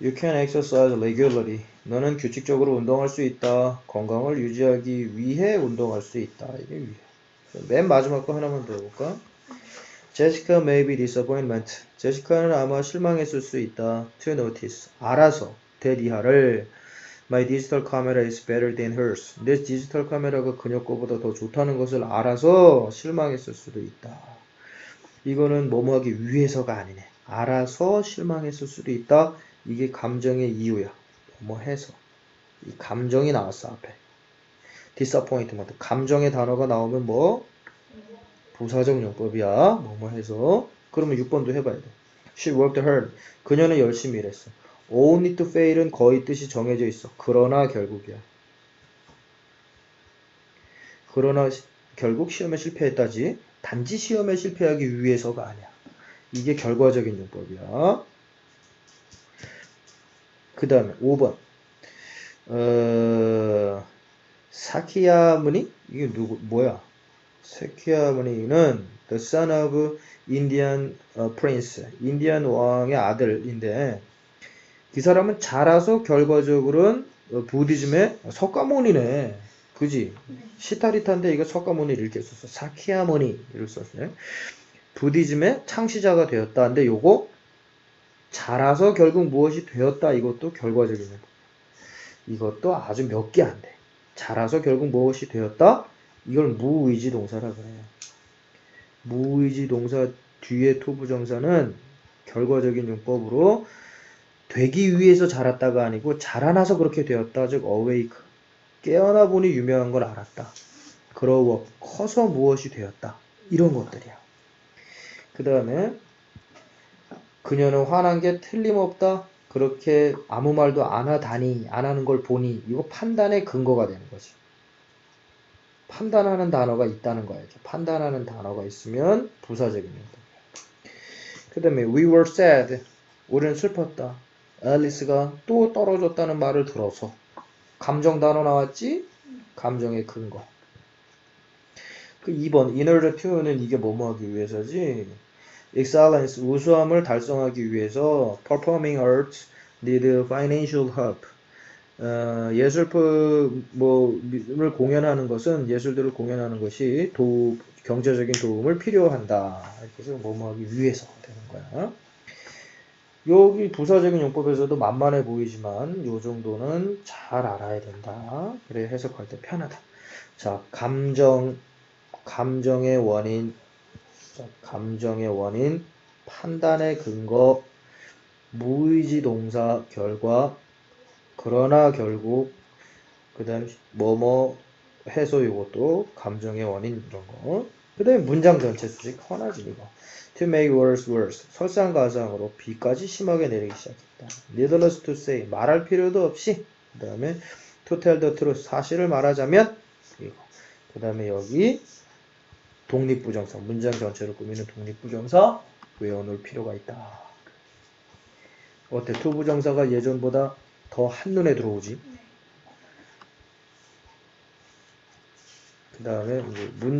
You can exercise regularly. 너는 규칙적으로 운동할 수 있다. 건강을 유지하기 위해 운동할 수 있다. 이게 위해. 맨 마지막 거 하나만 더 해볼까? Jessica may be disappointment. 제시카는 아마 실망했을 수 있다. To notice. 알아서. 대리하를. My digital camera is better than hers. 내 디지털 카메라가 그녀 거보다 더 좋다는 것을 알아서 실망했을 수도 있다. 이거는 뭐뭐 하기 위해서가 아니네. 알아서 실망했을 수도 있다. 이게 감정의 이유야. 뭐뭐 해서. 이 감정이 나왔어, 앞에. disappointment. 감정의 단어가 나오면 뭐? 부사적 용법이야. 뭐 뭐 해서. 그러면 6번도 해봐야 돼. She worked hard. 그녀는 열심히 일했어. only to fail은 거의 뜻이 정해져 있어. 그러나 결국이야. 그러나 시- 결국 시험에 실패했다지. 단지 시험에 실패하기 위해서가 아니야. 이게 결과적인 용법이야. 그 다음에 5번. 어, 사키야무니? 이게 누구, 뭐야? 사키야무니는 the son of Indian 어, prince. 인디안 왕의 아들인데, 이 사람은 자라서 결과적으로는 어, 부디즘의 석가모니네. 그지? 시타리타인데 이거 석가모니를 이렇게 썼어. 사키야모니를 썼어요. 부디즘의 창시자가 되었다. 근데 요거 자라서 결국 무엇이 되었다. 이것도 결과적인 거. 이것도 아주 몇 개 안 돼. 자라서 결국 무엇이 되었다. 이걸 무의지 동사라 그래요. 무의지 동사 뒤에 토부정사는 결과적인 용법으로 되기 위해서 자랐다가 아니고 자라나서 그렇게 되었다. 즉 awake. 깨어나 보니 유명한 걸 알았다. grow 커서 무엇이 되었다. 이런 것들이야. 그 다음에 그녀는 화난 게 틀림없다. 그렇게 아무 말도 안 하다니, 안 하는 걸 보니 이거 판단의 근거가 되는 거지. 판단하는 단어가 있다는. 이렇게 판단하는 단어가 있으면 부사적인 용도. 그 다음에 we were sad. 우리는 슬펐다. 앨리스가 또 떨어졌다는 말을 들어서 감정 단어 나왔지? 감정의 근거. 그 2번 in order to는 이게 뭐뭐 하기 위해서지. Excellence 우수함을 달성하기 위해서 performing arts need financial help. 어, 예술품 뭐를 공연하는 것은 예술들을 공연하는 것이 도 경제적인 도움을 필요한다. 이렇게 해서 뭐뭐 하기 위해서 되는 거야. 여기 부사적인 용법에서도 만만해 보이지만 요 정도는 잘 알아야 된다. 그래 해석할 때 편하다. 자, 감정 감정의 원인 자, 감정의 원인 판단의 근거 무의지 동사 결과 그러나 결국 그 다음 뭐뭐 해서 이것도 감정의 원인 이런 거. 그 다음에 문장 전체 수식 하나지 이거. To make worse worse. 설상가상으로 비까지 심하게 내리기 시작했다. Needless to say. 말할 필요도 없이. 그 다음에 to tell the truth. 사실을 말하자면. 그 다음에 여기 독립부정사. 문장 전체를 꾸미는 독립부정사 외워놓을 필요가 있다. 어때? 투부정사가 예전보다 더 한눈에 들어오지? 그 다음에 문